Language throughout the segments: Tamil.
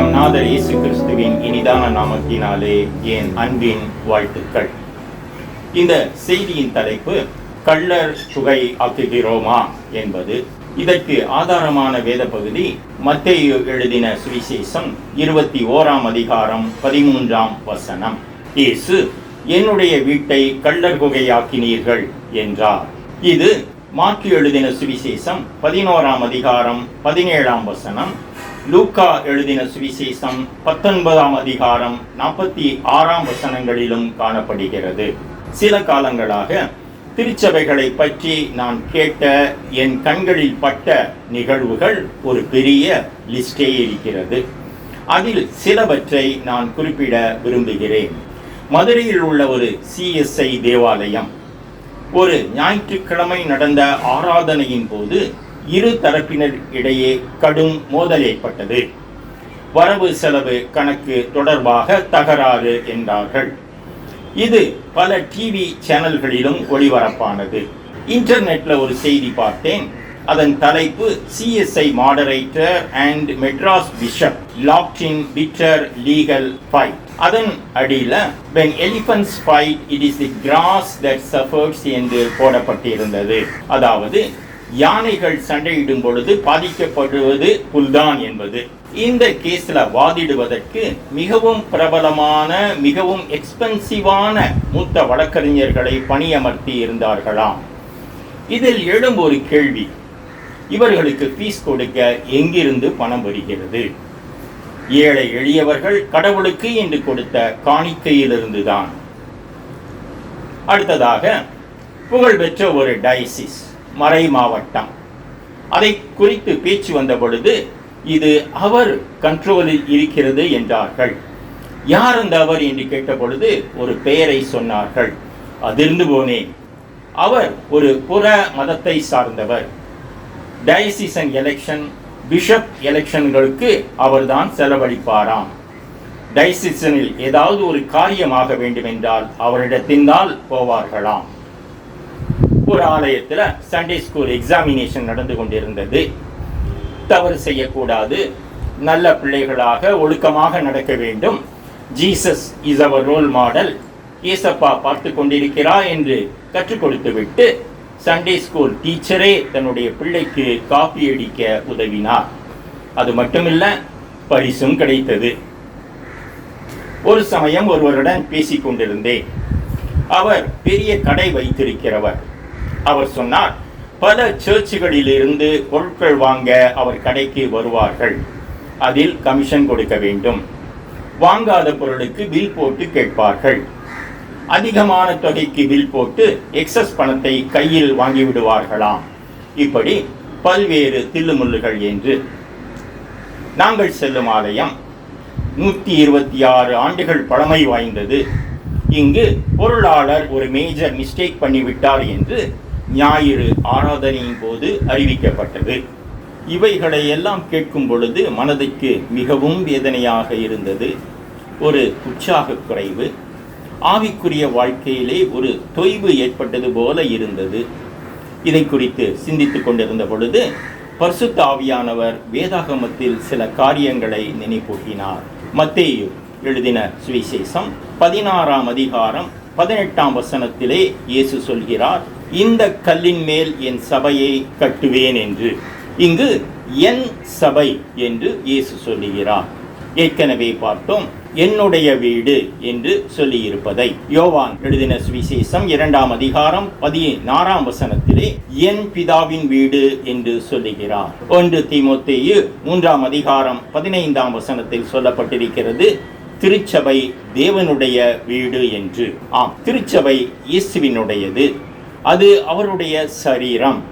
நம் நாதர் இயேசு கிறிஸ்துவின் இனிதான நாமத்தினாலே என் அன்பின் வாழ்த்துக்கள். இந்த செய்தியின் தலைப்பு கள்ளர் புகை ஆக்குகிறோமா என்பது. இதற்கு ஆதாரமான வேத பகுதி மத்தேயு எழுதின சுவிசேஷம் இருபத்தி ஓராம் அதிகாரம் பதிமூன்றாம் வசனம். இயேசு என்னுடைய வீட்டை கள்ளர் குகையாக்கினீர்கள் என்றார். இது மாற்றி எழுதின சுவிசேஷம் பதினோராம் அதிகாரம் பதினேழாம் வசனம். லூக்கா எழுதின சுவிசேஷம் பத்தொன்பதாம் அதிகாரம் நாற்பத்தி ஆறாம் வசனங்களிலும் காணப்படுகிறது. சில காலங்களாக திருச்சபைகளை பற்றி நான் கேட்ட என் கண்களில் பட்ட நிகழ்வுகள் ஒரு பெரிய லிஸ்டே இருக்கிறது. அதில் சிலவற்றை நான் குறிப்பிட விரும்புகிறேன். மதுரையில் உள்ள ஒரு சிஎஸ்ஐ தேவாலயம். ஒரு ஞாயிற்றுக்கிழமை நடந்த ஆராதனையின் போது இரு தரப்பினர் இடையே கடும் மோதல் ஏற்பட்டது. வரவு செலவு கணக்கு தொடர்பாக தகராறு என்றார்கள். இது பல டிவி சேனல்களிலும் ஒளிபரப்பானது. இன்டர்நெட்ல ஒரு செய்தி பார்த்தேன். அதன் தலைப்பு CSI moderator and Madras bishop locked in bitter legal fight அதன் அடியில் when elephants fight it is the grass that suffers என்று போடப்பட்டிருந்தது. அதாவது யானைகள் சண்டையிடும் பொழுது பாதிக்கப்படுவது புல்தான் என்பது. இந்த கேஸ்ல வாதிடுவதற்கு மிகவும் பிரபலமான மிகவும் எக்ஸ்பென்சிவான மூத்த வழக்கறிஞர்களை பணியமர்த்தி இருந்தார்களாம். இதில் எழும் ஒரு கேள்வி. இவர்களுக்கு ஃபீஸ் கொடுக்க எங்கிருந்து பணம் வருகிறது? ஏழை எளியவர்கள் கடவுளுக்கு என்று கொடுத்த காணிக்கையிலிருந்துதான். அடுத்ததாக புகழ்பெற்ற ஒரு டயசிஸ் மறை மாவட்டம். அதை குறித்து பேச்சு வந்த பொழுது இது அவர் கண்ட்ரோலில் இருக்கிறது என்றார்கள். யார் அந்த அவர் என்று கேட்ட பொழுது ஒரு பெயரை சொன்னார்கள். அதிர்ந்து போனேன் அவர் ஒரு புற மதத்தை சார்ந்தவர். டயசிசன் எலெக்ஷன் பிஷப் எலெக்ஷன்களுக்கு அவர்தான் செலவழிப்பாராம். டைசிசனில் ஏதாவது ஒரு காரியமாக வேண்டுமென்றால் அவரிடத்தின்தான் போவார்களாம். ஒரு ஆலயத்தில் சண்டே ஸ்கூல் எக்ஸாமினேஷன் நடந்து கொண்டிருந்தது. தவறு செய்யக்கூடாது. நல்ல பிள்ளைகளாக ஒழுக்கமாக நடக்க வேண்டும். ஜீசஸ் இஸ் அவர் ரோல் மாடல் ஏசப்பா பார்த்து கொண்டிருக்கிறா என்று கற்றுக் கொடுத்துவிட்டு சண்டே ஸ்கூல் டீச்சரே தன்னுடைய பிள்ளைக்கு காப்பி அடிக்க உதவினார். அது மட்டுமில்ல பரிசும் கிடைத்தது. ஒரு சமயம் ஒருவருடன் பேசிக் கொண்டிருந்தேன். அவர் பெரிய கடை வைத்திருக்கிறவர். அவர் சொன்னார் பல சர்ச்சுகளிலிருந்து பொருட்கள் வாங்க அவர் கடைக்கு வருவார்கள். அதில் கமிஷன் கொடுக்க வேண்டும். வாங்காத பொருளுக்கு பில் போட்டு கேட்பார்கள். அதிகமான தொகைக்கு பில் போட்டு எக்ஸஸ் பணத்தை கையில் வாங்கி விடுவார்களாம். இப்படி பல்வேறு தில்லுமுள்ளுகள் என்று. நாங்கள் செல்லும் ஆலயம் நூற்றி இருபத்தி ஆறு ஆண்டுகள் பழமை வாய்ந்தது. இங்கு பொருளாளர் ஒரு மேஜர் மிஸ்டேக் பண்ணிவிட்டார் என்று ஞாயிறு ஆராதனையின் போது அறிவிக்கப்பட்டது. இவைகளை எல்லாம் கேட்கும் பொழுது மனதுக்கு மிகவும் வேதனையாக இருந்தது. ஒரு உற்சாக குறைவு. ஆவிக்குரிய வாழ்க்கையிலே ஒரு தொய்வு ஏற்பட்டது போல இருந்தது. இதை குறித்து சிந்தித்துக் கொண்டிருந்த பொழுது பரிசுத்த ஆவியானவர் வேதாகமத்தில் சில காரியங்களை நினைப்பூட்டினார். மத்தேயு எழுதின சுவிசேஷம் பதினாறாம் அதிகாரம் பதினெட்டாம் வசனத்திலே இயேசு சொல்கிறார் இந்த கல்லின் மேல் என் சபையை கட்டுவேன் என்று. இங்கு என் சபை என்று இயேசு சொல்லுகிறார். ஏற்கனவே பார்த்தோம் என்னுடைய வீடு என்று சொல்லியிருப்பதை. யோவான் எழுதின சுவிசேஷம் இரண்டாம் அதிகாரம் பதினாறாம் வசனத்திலே என் பிதாவின் வீடு என்று சொல்லுகிறார். ஒன்று திமுத்தேயு மூன்றாம் அதிகாரம் பதினைந்தாம் வசனத்தில் சொல்லப்பட்டிருக்கிறது திருச்சபை தேவனுடைய வீடு என்று. ஆம் திருச்சபை இயேசுவினுடையது. அது அவருடைய சரீரம்.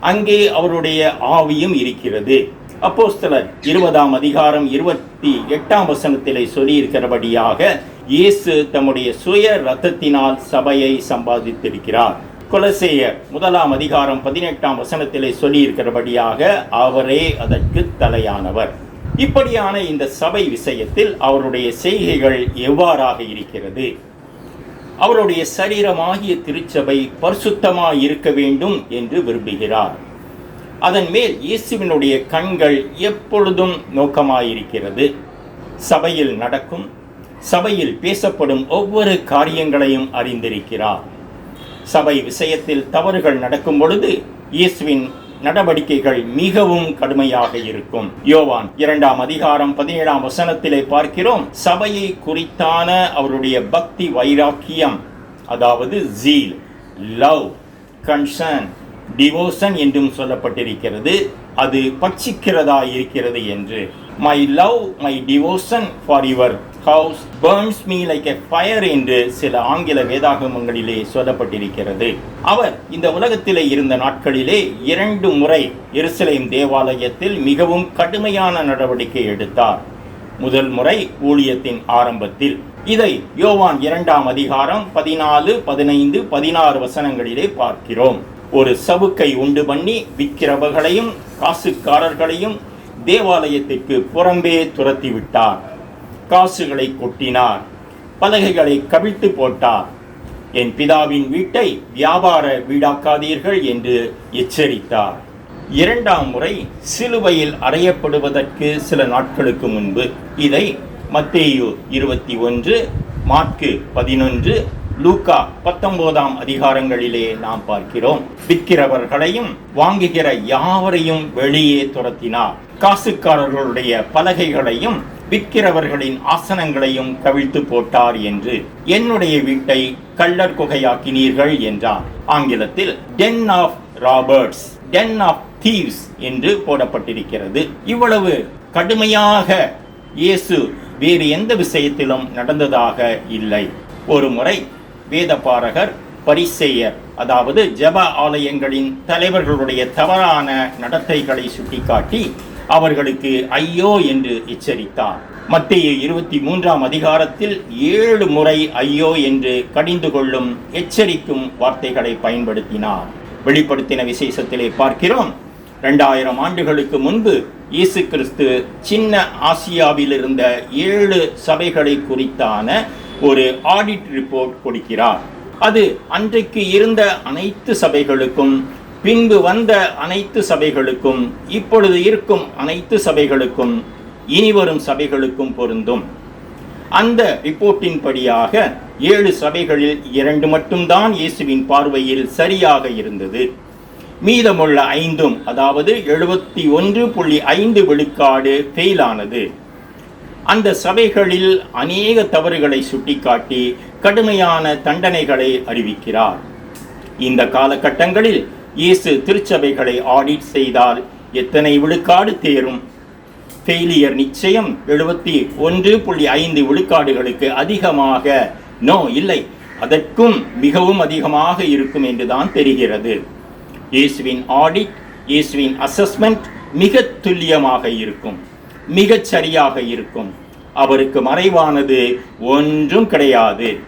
அங்கே அவருடைய ஆவியும் இருக்கிறது. அப்போஸ்தலர் இருபதாம் அதிகாரம் இருபத்தி எட்டாம் வசனத்திலே சொல்லியிருக்கிறபடியாக இயேசு தம்முடைய சுய ரத்தத்தினால் சபையை சம்பாதித்திருக்கிறார். கொலசேயர் முதலாம் அதிகாரம் பதினெட்டாம் வசனத்திலே சொல்லியிருக்கிறபடியாக அவரே அதற்கு தலையானவர். இப்படியான இந்த சபை விஷயத்தில் அவருடைய செய்கைகள் எவ்வாறாக இருக்கிறது? அவருடைய சரீரமாகிய திருச்சபை பரிசுத்தமாய் இருக்க வேண்டும் என்று விரும்புகிறார். அதன் மேல் இயேசுவினுடைய கண்கள் எப்பொழுதும் நோக்கமாயிருக்கிறது. சபையில் நடக்கும் சபையில் பேசப்படும் ஒவ்வொரு காரியங்களையும் அறிந்திருக்கிறார். சபை விஷயத்தில் தவறுகள் நடக்கும் பொழுது இயேசுவின் நடவடிக்கைகள் மிகவும் கடுமையாக இருக்கும். யோவான் இரண்டாம் அதிகாரம் பதினேழாம் வசனத்திலே பார்க்கிறோம். சபையை குறித்தான அவருடைய பக்தி வைராக்கியம் அதாவது ஜீல் லவ் கன்சர்ன் டிவோஷன் என்றும் சொல்லப்பட்டிருக்கிறது. அது பட்சிக்கிறதா இருக்கிறது என்று. My love my devotion for your house burns me like a fire என்று சில ஆங்கில வேதாகமங்களிலே சொல்லப்பட்டிருக்கிறது. அவர் இந்த உலகத்திலே இருந்த நாட்களிலே இரண்டு முறை எருசலேம் தேவாலயத்தில் மிகவும் கடுமையான நடவடிக்கை எடுத்தார். முதல் முறை ஊழியத்தின் ஆரம்பத்தில். இதை யோவான் இரண்டாம் அதிகாரம் பதினாலு பதினைந்து பதினாறு வசனங்களிலே பார்க்கிறோம். ஒரு சவுக்கை உண்டு பண்ணி விற்கிறவர்களையும் காசுக்காரர்களையும் தேவாலயத்திற்கு புறம்பே துரத்தி விட்டார். காசுகளை கொட்டினார். பலகைகளை கவிழ்த்து போட்டார். என் பிதாவின் வீட்டை வியாபார வீடாக்காதீர்கள் என்று எச்சரித்தார். இரண்டாம் முறை சிலுவையில் அறையப்படுவதற்கு சில நாட்களுக்கு முன்பு இதை மத்தேயு இருபத்தி ஒன்று மார்க்கு பதினொன்று லூக்கா பத்தொன்பதாம் அதிகாரங்களிலே நாம் பார்க்கிறோம். விற்கிறவர்களையும் வாங்குகிற யாவரையும் வெளியே துரத்தினார். காசுக்காரர்களுடைய பலகைகளையும் விற்கிறவர்களின் ஆசனங்களையும் கவிழ்த்து போட்டார் என்று என்னுடைய வீட்டை கள்ளர் குகையாக்கினீர்கள் என்றார். ஆங்கிலத்தில் den of robbers den of thieves என்று போடப்பட்டிருக்கிறது. இவ்வளவு கடுமையாக இயேசு வேறு எந்த விஷயத்திலும் நடந்ததாக இல்லை. ஒரு முறை வேதபாரகர் பரிசெயர் அதாவது ஜெப ஆலயங்களின் தலைவர்களுடைய தவறான நடத்தைகளை சுட்டிக்காட்டி அவர்களுக்கு ஐயோ என்று எச்சரித்தார். மத்திய இருபத்தி மூன்றாம் அதிகாரத்தில் ஏழு முறை ஐயோ என்று கடிந்து கொள்ளும் எச்சரிக்கும் வார்த்தைகளை பயன்படுத்தினார். வெளிப்படுத்தின விசேஷத்திலே பார்க்கிறோம். ரெண்டாயிரம் ஆண்டுகளுக்கு முன்பு இயேசு கிறிஸ்து சின்ன ஆசியாவில் இருந்த ஏழு சபைகளை குறித்தான ஒரு ஆடிட் ரிப்போர்ட் கொடுக்கிறார். அது அன்றைக்கு இருந்த அனைத்து சபைகளுக்கும் பின்பு வந்த அனைத்து சபைகளுக்கும் இப்பொழுது இருக்கும் அனைத்து சபைகளுக்கும் இனிவரும் சபைகளுக்கும் பொருந்தும். அந்த ரிப்போர்ட்டின் படியாக ஏழு சபைகளில் இரண்டு மட்டும்தான் இயேசுவின் பார்வையில் சரியாக இருந்தது. மீதமுள்ள ஐந்தும் அதாவது எழுபத்தி ஒன்று புள்ளி ஐந்து விழுக்காடு ஃபெயிலானது. அந்த சபைகளில் அநேக தவறுகளை சுட்டிக்காட்டி கடுமையான தண்டனைகளை அறிவிக்கிறார். இந்த காலகட்டங்களில் இயேசு திருச்சபைகளை ஆடிட் செய்தால் எத்தனை விழுக்காடு தேரும்? ஃபெயிலியர் நிச்சயம் எழுபத்தி ஒன்று புள்ளி ஐந்து விழுக்காடுகளுக்கு அதிகமாக. நோ இல்லை. அதற்கும் மிகவும் அதிகமாக இருக்கும் என்றுதான் தெரிகிறது. இயேசுவின் ஆடிட் இயேசுவின் அசஸ்மெண்ட் மிக துல்லியமாக இருக்கும். மிகச் சரியாக இருக்கும். அவருக்கு மறைவானது ஒன்றும் கிடையாது.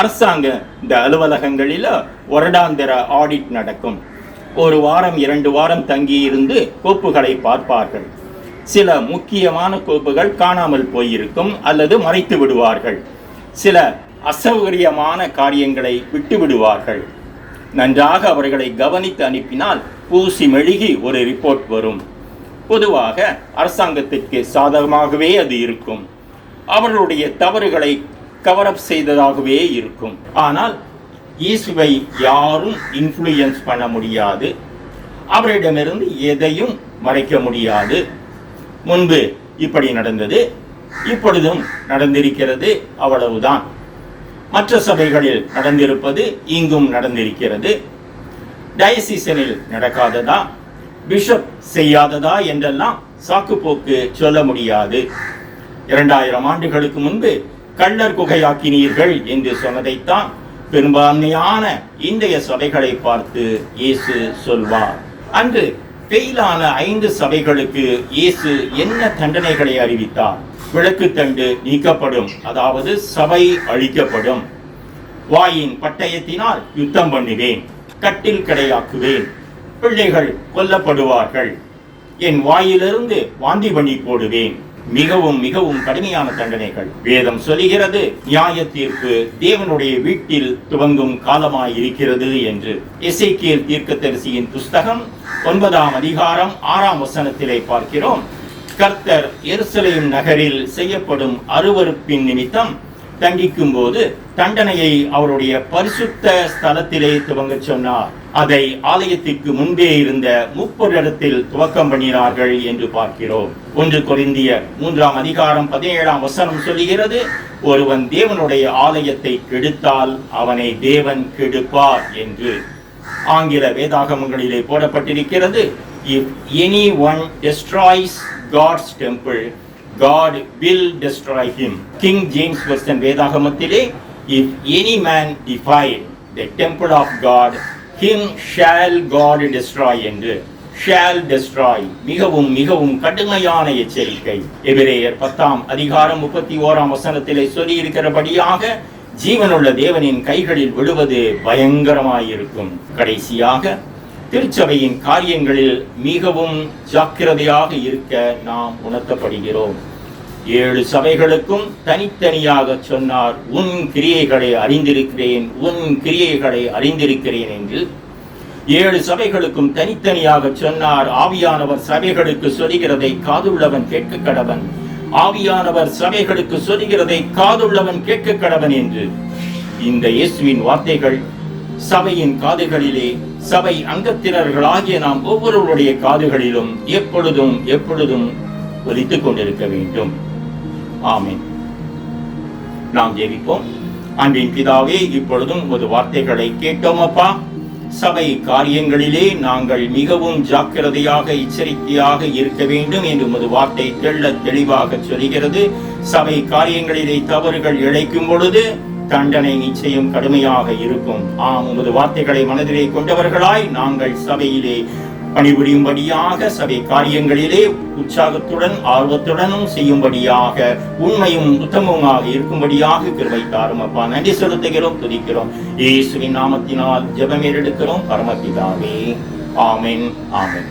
அரசாங்க இந்த அலுவலகங்களில் வருடாந்திர ஆடிட் நடக்கும். ஒரு வாரம் இரண்டு வாரம் தங்கி இருந்து கோப்புகளை பார்ப்பார்கள். சில முக்கியமான கோப்புகள் காணாமல் போயிருக்கும் அல்லது மறைத்து விடுவார்கள். சில அசௌகரியமான காரியங்களை விட்டு விடுவார்கள். நன்றாக அவர்களை கவனித்து அனுப்பினால் பூசி மெழுகி ஒரு ரிப்போர்ட் வரும். பொதுவாக அரசாங்கத்திற்கு சாதகமாகவே அது இருக்கும். அவர்களுடைய தவறுகளை கவரப் செய்ததாகவே இருக்கும். ஆனால் இயேசுவை யாரும் இன்ஃப்ளூயன்ஸ் பண்ண முடியாது. அவரிடமிருந்து எதையும் மறைக்க முடியாது. முன்பு இப்படி நடந்தது இப்பொழுதும் நடந்திருக்கிறது அவ்வளவுதான். மற்ற சபைகளில் நடந்திருப்பது இங்கும் நடந்திருக்கிறது. டயசிசனில் நடக்காததா? பிஷப் செய்யாததா என்றெல்லாம் சாக்குப்போக்கு சொல்ல முடியாது. இரண்டாயிரம் ஆண்டுகளுக்கு முன்பு கள்ளர் குகையாக்கினீர்கள் என்று சொன்னதைத்தான் பெரும்பான்மையான இன்றைய சபைகளை பார்த்து இயேசு சொல்வார். அன்று பெயிலான ஐந்து சபைகளுக்கு இயேசு என்ன தண்டனைகளை அறிவித்தார்? விளக்கு தண்டு நீக்கப்படும் அதாவது சபை அழிக்கப்படும். வாயின் பட்டயத்தினால் யுத்தம் பண்ணுவேன் கட்டில் கடையாக்குவேன் பிள்ளைகள் கொல்லப்படுவார்கள். என் வாயிலிருந்து வாந்தி பண்ணி போடுவேன். மிகவும் மிகவும் கடுமையான தண்டனைகள். வேதம் சொல்லுகிறது நியாய தீர்ப்பு தேவனுடைய வீட்டில் துவங்கும் காலமாய் இருக்கிறது என்று. எசேக்கியேல் தீர்க்கதரிசியின் புஸ்தகம் ஒன்பதாம் அதிகாரம் ஆறாம் வசனத்திலே பார்க்கிறோம். கர்த்தர் எருசலேம் நகரில் செய்யப்படும் அருவருப்பின் நிமித்தம் தங்கிக்கும் போது தண்டனையை அவருடைய பரிசுத்த ஸ்தலத்திலே துவங்கச் சொன்னார். அதை ஆலயத்திற்கு முன்பே இருந்த முப்பொரு இடத்தில் துவக்கம் பண்ணினார்கள் என்று பார்க்கிறோம். ஒன்று கொரிந்தியர் மூன்றாம் அதிகாரம் பதினேழாம் வசனம் சொல்லுகிறது ஒருவன் தேவனுடைய ஆலயத்தை கெடுத்தால் அவனை தேவன் கெடுப்பார் என்று. ஆங்கில வேதாகமங்களிலே போடப்பட்டிருக்கிறது if any one destroys God's temple God will destroy him King James western வேதாகமத்திலே if any man defile the temple of God him shall God destroy என்று. ஷால் டெஸ்ட்ராய் மிகவும் மிகவும் கடுமையான எச்சரிக்கை. எபிரேயர் பத்தாம் அதிகாரம் முப்பத்தி ஓராம் வசனத்திலே சொல்லியிருக்கிறபடியாக ஜீவனுள்ள தேவனின் கைகளில் விழுவது பயங்கரமாயிருக்கும். கடைசியாக திருச்சபையின் காரியங்களில் மிகவும் ஜாக்கிரதையாக இருக்க நாம் உணர்த்தப்படுகிறோம். ஏழு சபைகளுக்கும் தனித்தனியாக சொன்னார் உன் கிரியைகளை அறிந்திருக்கிறேன் உன் கிரியைகளை அறிந்திருக்கிறேன் என்று. ஏழு சபைகளுக்கும் தனித்தனியாக சொன்னார் ஆவியானவர் சபைகளுக்கு சொல்கிறதை காதுள்ளவன் கேட்க கடவன் ஆவியானவர் சபைகளுக்கு சொல்கிறதை காதுள்ளவன் கேட்க கடவன் என்று. இந்த இயேசுவின் வார்த்தைகள் சபையின் காதுகளிலே சபை அங்கத்தினர்களாகிய நாம் ஒவ்வொருவருடைய காதுகளிலும் எப்பொழுதும் எப்பொழுதும் ஒலித்துக் கொண்டிருக்க வேண்டும். ஆமீன். நாம் ஜெபிப்போம். அன்பின் பிதாவே இப்பொழுதும் உமது வார்த்தைகளை கேட்டோம் அப்பா. சபை காரியங்களிலே நாங்கள் மிகவும் ஜாக்கிரதையாக எச்சரிக்கையாக இருக்க வேண்டும் என்று உமது வார்த்தை தெள்ள தெளிவாக சொல்கிறது. சபை காரியங்களிலே தவறுகள் இழைக்கும் பொழுது தண்டனை நிச்சயம் கடுமையாக இருக்கும். ஆம் உமது வார்த்தைகளை மனதிலே கொண்டவர்களாய் நாங்கள் சபையிலே பணிபுரியும்படியாக சபை காரியங்களிலே உற்சாகத்துடன் ஆர்வத்துடனும் செய்யும்படியாக உண்மையும் உத்தமமாக இருக்கும்படியாக கிருவை தாரும் அப்பா நன்றி செலுத்துகிறோம் துதிக்கிறோம். இயேசுவின் நாமத்தினால் ஜெபமேறெடுக்கிறோம் பரமபிதாவே. ஆமென் ஆமென்.